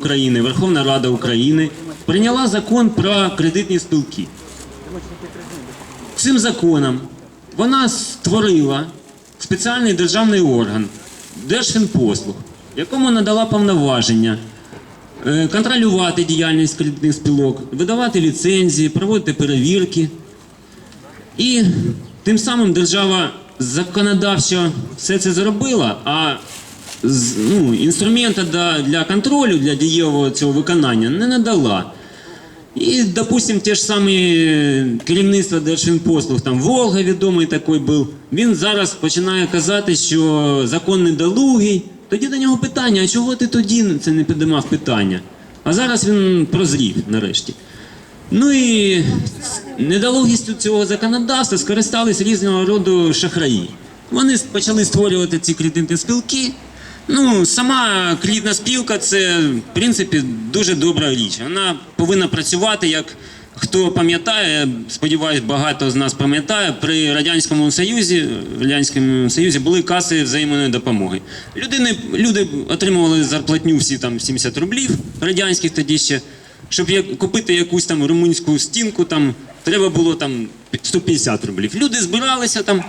України, Верховна Рада України прийняла закон про кредитні спілки. Цим законом вона створила спеціальний державний орган Держфінпослуг, якому надала повноваження е, контролювати діяльність кредитних спілок, видавати ліцензії, проводити перевірки. І тим самим держава законодавчо все це зробила, а ну, інструмента для, контролю, для дієвого цього виконання не надала. І, допустим, те ж самі е, керівництво Держфінпослуг, там Волга відомий такий був, він зараз починає казати, що закон недолугий. Тоді до нього питання, а чого ти тоді це не підіймав питання? А зараз він прозрів нарешті. Ну і недолугістю цього законодавства скористались різного роду шахраї. Вони почали створювати ці кредитні спілки. Ну, сама кредитна спілка це, в принципі, дуже добра річ. Вона повинна працювати як. Хто пам'ятає, сподіваюсь, багато з нас пам'ятає, при Радянському Союзі, в Радянському Союзі були каси взаємної допомоги. Людини, люди отримували зарплатню всі там 70 рублів радянських тоді ще. Щоб як- купити якусь там румунську стінку, там треба було там 150 рублів. Люди збиралися там.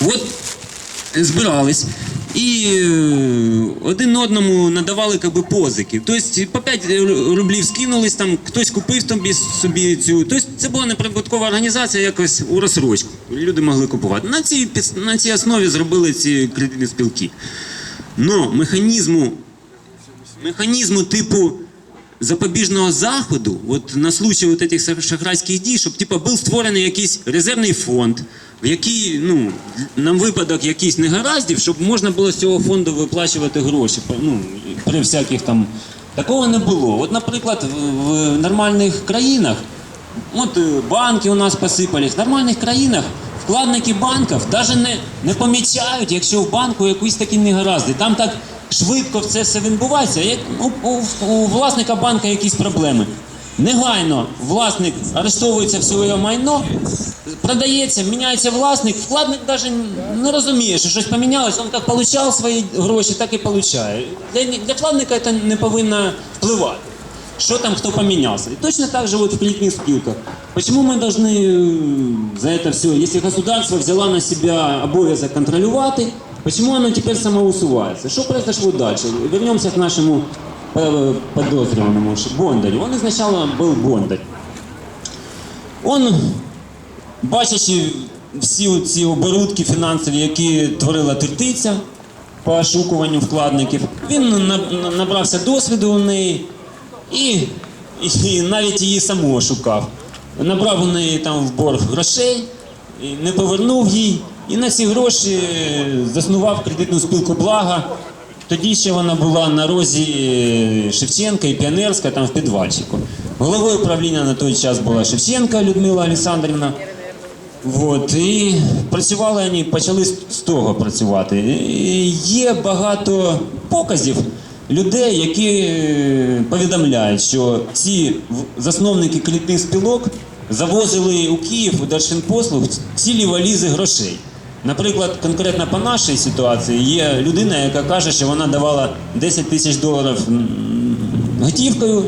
От збирались. І е, один одному надавали как би, позики. Тобто по 5 рублів скинулись, там хтось купив тобі собі цю. Тобто це була неприбуткова організація якось у розсрочку. Люди могли купувати. На цій, на цій основі зробили ці кредитні спілки. Но механізму механізму типу запобіжного заходу, от на случай от этих шахрайських дій, щоб типу, був створений якийсь резервний фонд, в який, ну, на випадок якихось негараздів, щоб можна було з цього фонду виплачувати гроші. Ну, при всяких там. Такого не було. От, наприклад, в, в нормальних країнах, от е, банки у нас посипались, в нормальних країнах вкладники банків навіть не, не помічають, якщо в банку якісь такі негаразди. Там так швидко це все відбувається. Як у, у, у власника банка якісь проблеми. Негайно власник арештовується в своє майно, продається, міняється власник, вкладник навіть не розуміє, що щось помінялось, він як отримав свої гроші, так і отримує. Для, для вкладника це не повинно впливати. Что там кто поменялся. И точно так же вот в кредитных спилках. Почему мы должны э, за это все, если государство взяло на себя обовязок контролювати, почему оно теперь самоусувається? Что произошло дальше? Вернемся к нашему э, подозрюваному ш- Бондарю. Он изначально был Бондарь. Он, бачачи всі ці оборудки фінансові, які творила тертиця по ошукуванню вкладників, він на- на- набрався досвіду у неї і, і навіть її саму ошукав. Набрав у неї там в борг грошей, не повернув їй, і на ці гроші заснував кредитну спілку блага. Тоді ще вона була на розі Шевченка і Піонерська, там в підвальчику. Головою правління на той час була Шевченка Людмила Олександрівна. От, і працювали вони, почали з того працювати. І є багато показів людей, які е, повідомляють, що ці засновники кредитних спілок завозили у Київ у Держфінпослуг цілі валізи грошей. Наприклад, конкретно по нашій ситуації є людина, яка каже, що вона давала 10 тисяч доларів готівкою,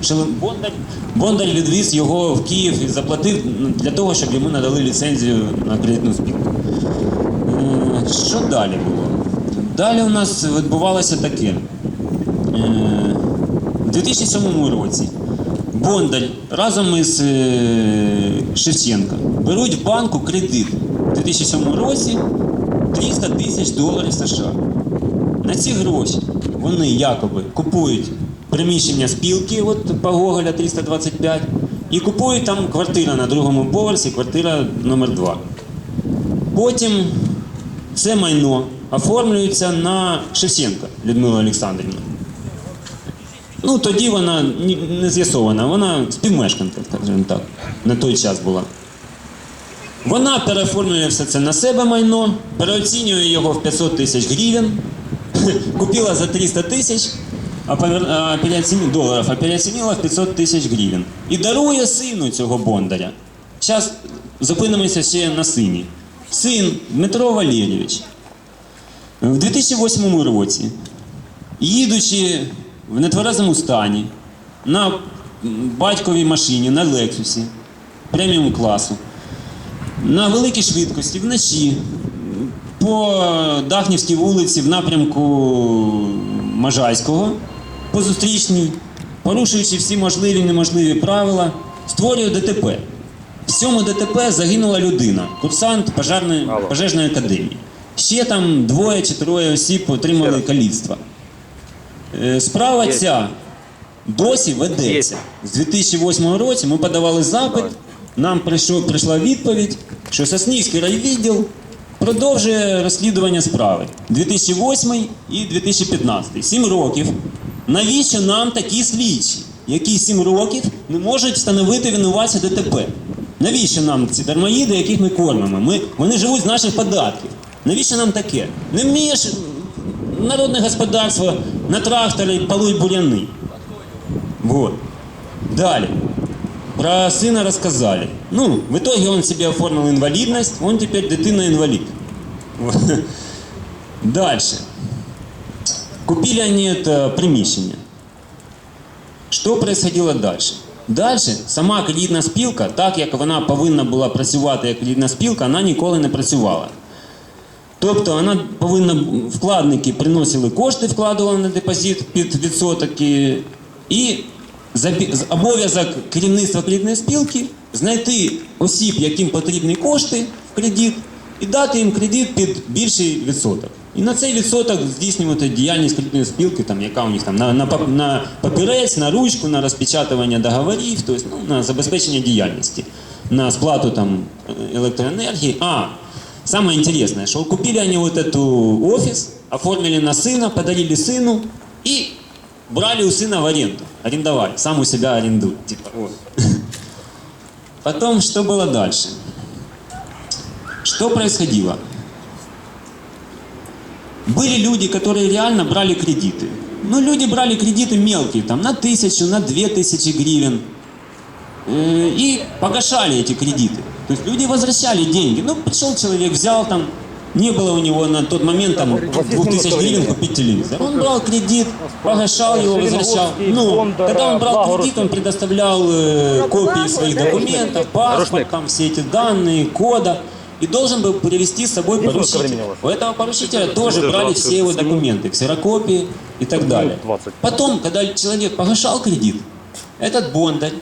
щоб, Бондар, Бондар відвіз його в Київ і заплатив для того, щоб йому надали ліцензію на кредитну спілку. Е, Що далі було? Далі у нас відбувалося таке. Е, У 2007 році Бондар разом із е, Шевченка беруть в банку кредит 2007 році 300 тисяч доларів США. На ці гроші вони якоби купують приміщення спілки от по Гоголя 325 і купують там квартира на другому поверсі, квартира номер 2 Потім це майно оформлюється на Шевченка Людмилу Олександрівну. Ну, тоді вона не з'ясована, вона співмешканка, скажімо так, на той час була. Вона переоформлює все це на себе майно, переоцінює його в 500 тисяч гривень, купила за 300 тисяч а повер- а переоціні- доларів, а переоцінила в 500 тисяч гривень. І дарує сину цього бондаря. Зараз зупинимося ще на сині. Син Дмитро Валерійович в 2008 році їдучи в нетверезому стані на батьковій машині на Лексусі преміум класу, на великій швидкості вночі по Дахнівській вулиці в напрямку Можайського по зустрічній, порушуючи всі можливі і неможливі правила, створює ДТП. В цьому ДТП загинула людина, курсант пожежної, пожежної академії. Ще там двоє чи троє осіб отримали каліцтва. Е, Справа ця досі ведеться. З 2008 році ми подавали запит. Нам прийшов, прийшла відповідь, що Соснівський райвідділ продовжує розслідування справи 2008 і 2015. Сім років. Навіщо нам такі слідчі, які сім років не можуть встановити винуватця ДТП? Навіщо нам ці дармоїди, яких ми кормимо? Ми, вони живуть з наших податків. Навіщо нам таке? Не вмієш народне господарство на тракторі полують буряни. Вот. Далее. Про сына рассказали. Ну, в итоге он себе оформил инвалидность, он теперь дитина-инвалид. Вот. Дальше. Купили они это приміщення. Що происходило дальше? Дальше сама кредитна спілка, так як вона повинна була працювати як кредитна спілка, вона ніколи не працювала. Тобто вона повинна вкладники приносили кошти, вкладували на депозит під відсоток і, обов'язок керівництва кредитної спілки знайти осіб, яким потрібні кошти в кредит, і дати їм кредит під більший відсоток. І на цей відсоток здійснювати діяльність кредитної спілки, там, яка у них там на, на, пап- на папірець, на ручку, на розпечатування договорів, тобто, ну, на забезпечення діяльності, на сплату там, електроенергії. А, Самое интересное, что купили они вот эту офис, оформили на сына, подарили сыну и Брали у сына в аренду. Арендовали, сам у себя арендует. Типа, вот. Потом, что было дальше? Что происходило? Были люди, которые реально брали кредиты. Ну, люди брали кредиты мелкие, там, на тысячу, на две тысячи гривен. Э, И погашали эти кредиты. То есть люди возвращали деньги. Ну, пришел человек, взял там, не было у него на тот момент там 2000 гривен купить телевизор. Он брал кредит, погашал его, возвращал. Ну, когда он брал кредит, он предоставлял э, копии своих документов, паспорт, там все эти данные, кода. И должен был привести с собой поручителя. у этого поручителя тоже брали все его документы, ксерокопии и так далее. 20. Потом, когда человек погашал кредит, этот бондарь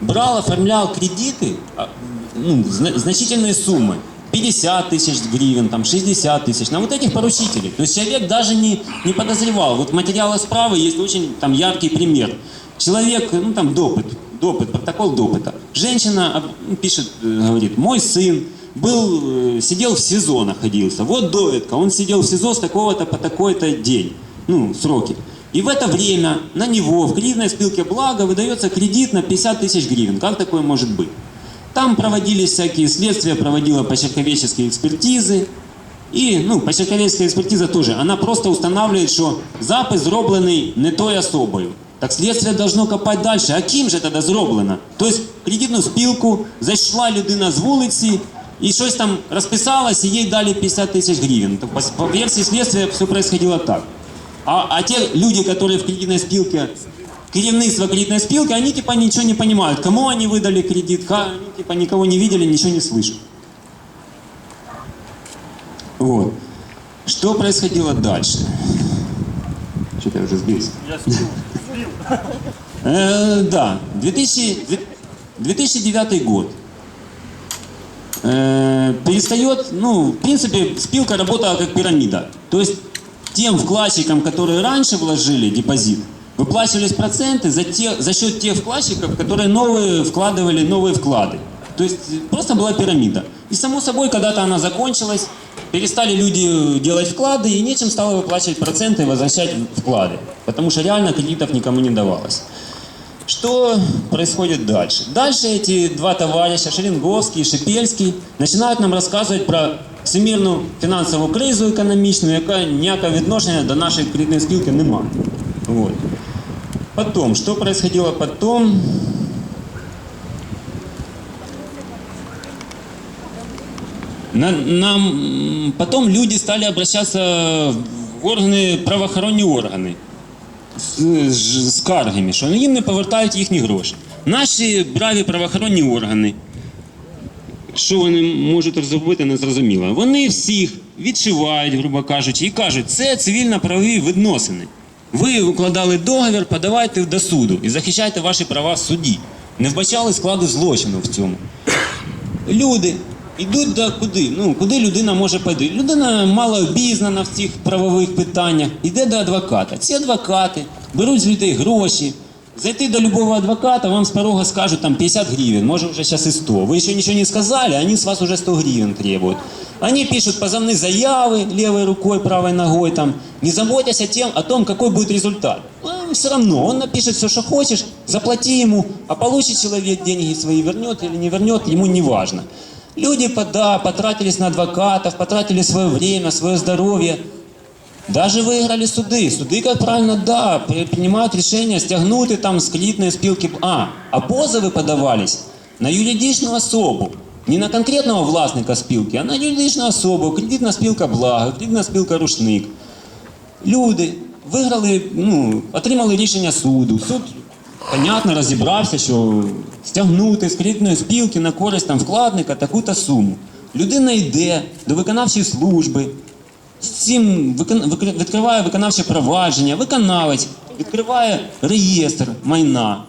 брал, оформлял кредиты, а, ну, зна- значительные суммы. 50 тысяч гривен, там, 60 тысяч, на вот этих поручителей. То есть человек даже не, не подозревал. Вот в материалах справы есть очень там, яркий пример. Человек, ну там допыт, допыт, протокол допыта. Женщина ну, пишет, э, говорит, мой сын был, э, сидел в СИЗО находился. Вот доведка, он сидел в СИЗО с такого-то по такой-то день, ну, сроки. И в это время на него в кредитной спилке «Благо» выдается кредит на 50 тысяч гривен. Как такое может быть? Там проводились всякие следствия, проводила почерковедческие экспертизы. І ну, почерковецька експертиза теж, вона просто устанавливает, що запис зроблений не тою особою. Так слідство должно копати далі. А ким же тоді зроблено? Тобто в кредитну спілку зайшла людина з вулиці і щось там розписалось, і їй дали 50 тисяч гривень. То по, по версії слідства все происходило так. А, а те люди, которые в кредитной спилке, керівництво кредитной спилки, они типа ничего не понимают, кому они выдали кредит, ка- они типа никого не видели, ничего не слышат. Вот. Что происходило дальше? Что-то я уже сбился. Э, Да, 2000 2009 год. Э, Перестает, ну, в принципе, спилка работала как пирамида. То есть тем вкладчикам, которые раньше вложили депозит, выплачивались проценты за, те, за счет тех вкладчиков, которые новые вкладывали новые вклады. То есть э, просто была пирамида. И само собой, когда-то она закончилась, перестали люди делать вклады, и нечем стало выплачивать проценты и возвращать вклады. Потому что реально кредитов никому не давалось. Что происходит дальше? Дальше эти два товарища, Шеренговский и Шипельский, начинают нам рассказывать про всемирну фінансову кризу економічну, яка ніякого відношення до нашої кредитної спілки немає. Вот. Потом, что происходило потом? На, нам, м, потом люди стали обращаться в органы, правоохоронные органы. з, з скаргами, що їм не повертають їхні гроші. Наші браві правоохоронні органи, що вони можуть зробити, не зрозуміло. Вони всіх відшивають, грубо кажучи, і кажуть, це цивільно-правові відносини. Ви укладали договір, подавайте до суду і захищайте ваші права в суді. Не вбачали складу злочину в цьому. Люди йдуть до куди? Ну, куди людина може піти? Людина мало обізнана в цих правових питаннях, йде до адвоката. Ці адвокати беруть з людей гроші. Зайти до любого адвоката, вам з порога скажут там 50 гривен, может уже сейчас и 100. Вы еще ничего не сказали, они с вас уже 100 гривен требуют. Они пишут позывные заявы левой рукой, правой ногой, там, не заботясь о, тем, о том, какой будет результат. все равно, он напишет все, что хочешь, заплати ему, а получит человек деньги свои, вернет или не вернет, ему не важно. Люди, да, потратились на адвокатов, потратили свое время, свое здоровье, Даже выиграли суды. Суды, как правильно, да, при- принимают решение стягнути там з кредитної спілки. А, а позови подавались на юридичну особу. Не на конкретного власника спілки, а на юридичну особу. Кредитна спілка благо, кредитна спілка рушник. Люди виграли, ну, отримали рішення суду. Суд, понятно, розібрався, що стягнути з кредитної спілки на користь там, вкладника таку-то суму. Людина йде до виконавчої служби, з цим відкриває виконавче провадження, виконавець відкриває реєстр майна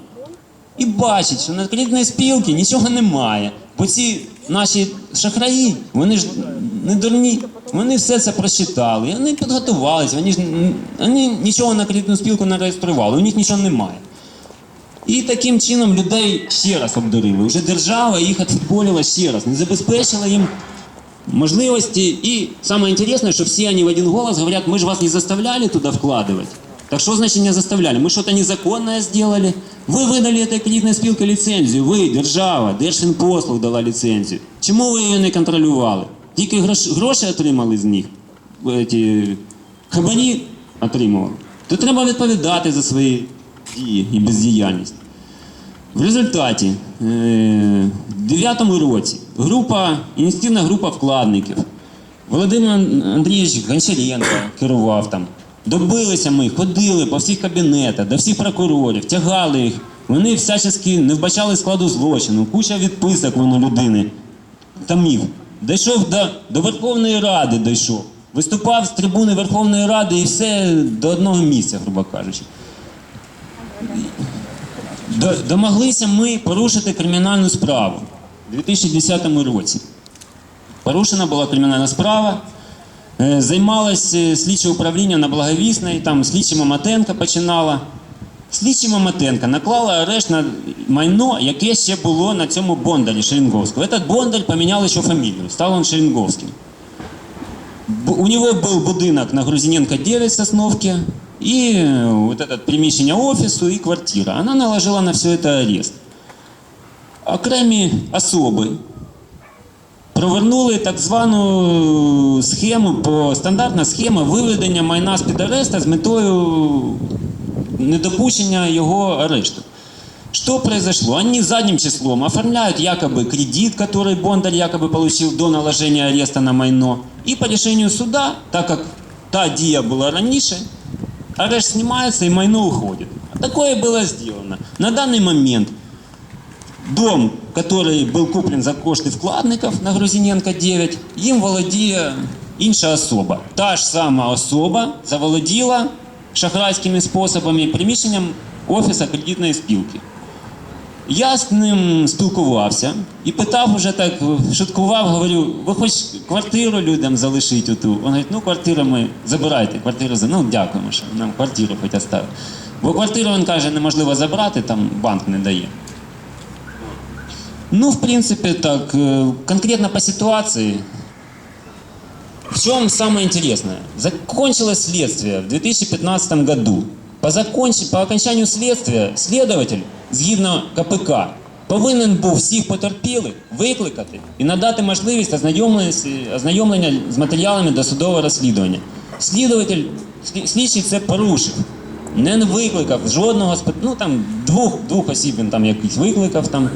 і бачить, що на кредитної спілки нічого немає. Бо ці наші шахраї, вони ж не дурні, вони все це просчитали, і вони підготувалися, вони ж вони нічого на кредитну спілку не реєстрували, у них нічого немає. І таким чином людей ще раз обдурили. Уже держава їх відфутболила ще раз, не забезпечила їм можливости. И самое интересное, что все они в один голос говорят, мы же вас не заставляли туда вкладывать. Так что значит не заставляли? Мы что-то незаконное сделали. Вы выдали этой кредитной спілки лицензію. Ви, держава, Держфінпослуг дала ліцензію. Чому ви її не контролювали? Тільки грош, гроші отримали з них. Ті, хабарі отримували. То треба відповідати за свої дії і бездіяльність. В результаті е, в 9-му році група, ініціативна група вкладників, Володимир Андрійович Гончаренко керував там. Добилися ми, ходили по всіх кабінетах, до всіх прокурорів, тягали їх. Вони всячески не вбачали складу злочину, куча відписок воно людини. Тамів. Дійшов до, до Верховної Ради, дійшов. Виступав з трибуни Верховної Ради і все до одного місця, грубо кажучи. До- Домоглися ми порушити кримінальну справу у 2010 році. Порушена була кримінальна справа. Е, Займалось слідче управління на Благовісній, там слідчі Маматенка починала. Слідчі Маматенка наклала арешт на майно, яке ще було на цьому Бондарі Шерінговського. Этот Бондар поміняли ще фамілію, став він Шерінговським. Б- У него был будинок на Грузиненко 9 в Сосновке, и э, вот это приміщення офісу, і квартира. Она наложила на все это арест. Окремі особи провернули так звану схему, по, стандартна схема виведення майна з-під ареста з метою недопущення його арешту. Что произошло? Они задним числом оформляют якобы кредит, который Бондарь якобы получил до наложения ареста на майно. И по решению суда, так как та дия была раньше, арест снимается и майно уходит. Такое было сделано. На данный момент дом, который был куплен за кошти вкладників на Грузиненко 9, їм володіє інша особа. Та ж сама особа заволоділа шахрайськими способами приміщенням офіса кредитної спілки. Я з ним спілкувався і питав уже так, шуткував, говорю, ви хоч квартиру людям залишить оту? Він говорить, ну квартиру ми забирайте, квартиру за. Ну дякуємо, що нам квартиру хоч оставили. Бо квартиру, він каже, неможливо забрати, там банк не дає. Ну, в принципе, так, э, конкретно по ситуации. В чем самое интересное? Закончилось следствие в 2015 году. По, законч... по окончанию следствия следователь, згідно КПК, повинен був всіх потерпілих викликати і надати можливість ознайомлення, з матеріалами досудового розслідування. Слідователь, слі- слідчий це порушив. Не викликав жодного ну там двох, двох осіб він там якийсь викликав, там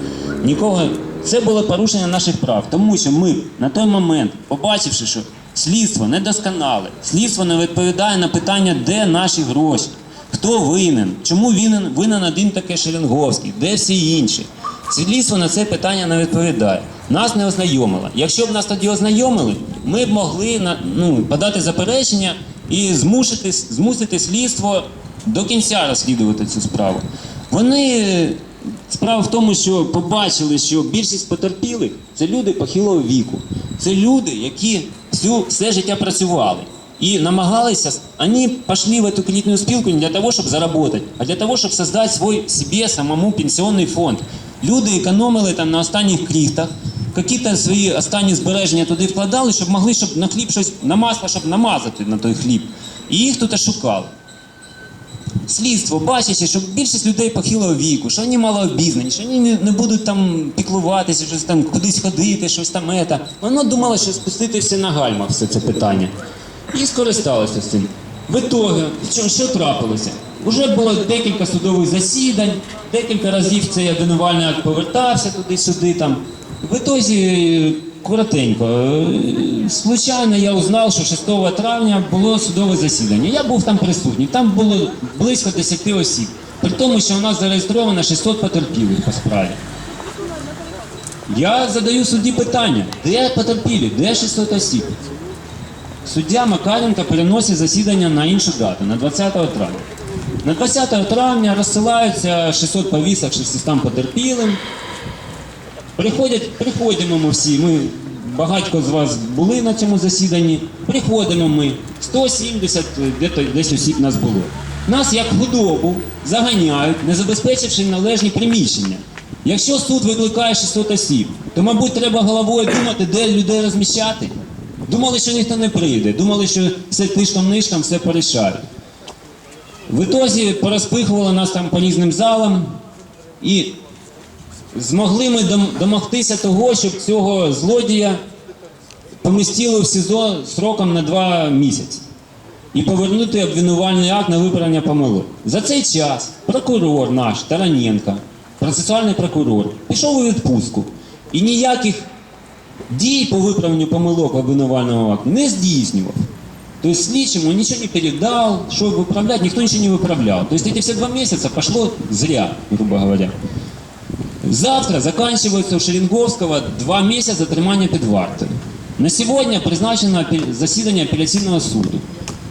нікого. Це було порушення наших прав, тому що ми на той момент, побачивши, що слідство недосконале, слідство не відповідає на питання, де наші гроші, Хто винен? Чому винен, винен один таке Шеренговський? Де всі інші? Слідство на це питання не відповідає. Нас не ознайомило. Якщо б нас тоді ознайомили, ми б могли ну, подати заперечення і змусити, змусити слідство до кінця розслідувати цю справу. Вони справа в тому, що побачили, що більшість потерпілих це люди похилого віку. Це люди, які всю, все життя працювали. И намагалися, они пошли в эту кредитную спилку не для того, чтобы заработать, а для того, чтобы создать свой себе самому пенсионный фонд. Люди економили там на останніх кріхтах, какие-то свої останні збереження туди вкладали, щоб могли, щоб на хліб щось, на масло, щоб намазати на той хліб. І їх тут шукали. Слідство, бачачи, що більшість людей похилого віку, що вони мало обізнані, що вони не, будуть там піклуватися, щось там кудись ходити, щось там ета. Воно думало, що спустити все на гальма, все це питання. І скористалося цим. В ітогі, що, що трапилося? Уже було декілька судових засідань, декілька разів цей обвинувальний акт повертався туди-сюди. Там. В ітозі, коротенько, е, случайно я узнав, що 6 травня було судове засідання. Я був там присутній. Там було близько 10 осіб. При тому, що у нас зареєстровано 600 потерпілих по справі. Я задаю судді питання, де потерпілі, де 600 осіб? Суддя Макаренко переносить засідання на іншу дату, на 20 травня. На 20 травня розсилаються 600 повісок 600 потерпілим. Приходять, приходимо ми всі. Ми багатько з вас були на цьому засіданні. Приходимо ми. 170 де-то десь осіб нас було. Нас як худобу заганяють, не забезпечивши належні приміщення. Якщо суд викликає 600 осіб, то, мабуть, треба головою думати, де людей розміщати. Думали, що ніхто не прийде, думали, що все тишком-нишком все порішають. В ітозі порозпихували нас там по різним залам і змогли ми дом- домогтися того, щоб цього злодія помістили в СІЗО сроком на два місяці і повернути обвинувальний акт на виправлення помилок. За цей час прокурор наш Тараненко, процесуальний прокурор, пішов у відпустку і ніяких дій по виправленню помилок обвинувального акту не здійснював. То есть слідчому ничего не передал, что выправлять, никто ничего не выправлял. То есть эти все два месяца пошло зря, грубо говоря. Завтра заканчивается у Шеренговского два месяца тримання під вартою. На сьогодні призначено засідання апеляційного суду.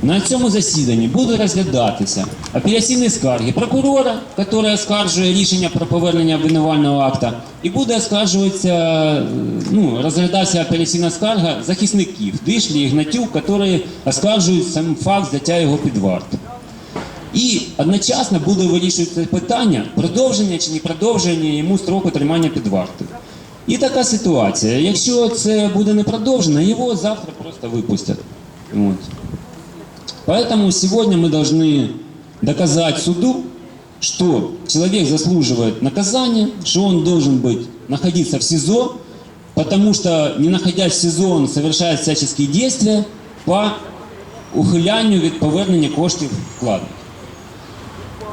На цьому засіданні будуть розглядатися апеляційні скарги прокурора, який оскаржує рішення про повернення обвинувального акта, і буде оскаржуватися, е, ну, розглядатися апеляційна скарга захисників Дишлі і Гнатюк, які оскаржують сам факт взяття його під варту. І одночасно буде вирішуватися питання продовження чи не продовження йому строку тримання під вартою. І така ситуація. Якщо це буде не продовжено, його завтра просто випустять. Вот. Поэтому сегодня мы должны доказать суду, что человек заслуживает наказания, что он должен быть, находиться в СИЗО, потому что не находясь в СИЗО, он совершает всяческие действия по ухилянню від повернення коштів вкладників.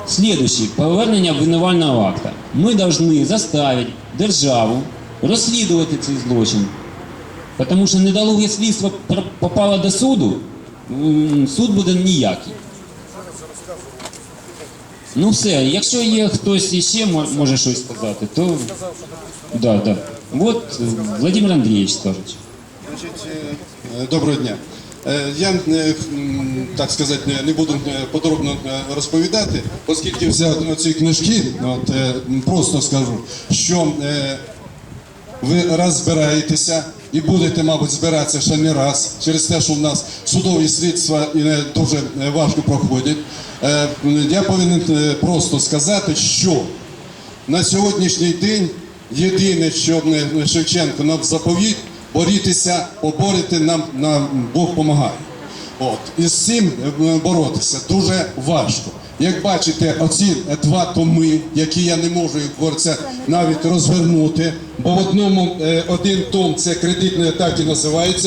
Слідуючи, повернення обвинувального акта. Ми повинні заставити державу розслідувати цей злочин. Тому що недолуге слідство попало до суду, суд буде ніякий. Ну все, якщо є хтось іще мо- може щось сказати, то. Да, да. От Владимир Андрійович скаже. Е, доброго дня. Е, Я е, так сказати не- не буду е, подробно розповідати, оскільки взяв ці книжки, от просто скажу, що ви раз збираєтеся і будете, мабуть, збиратися ще не раз через те, що в нас судові слідства е, дуже е, важко проходять. Я повинен просто сказати, що на сьогоднішній день єдине, що Шевченко нам заповідь, борітися, поборити нам, нам Бог допомагає. От. І з цим е, боротися дуже важко. Як бачите, оці два томи, які я не можу як говориться, навіть розвернути, бо в одному е, один том це кредитної так і називається.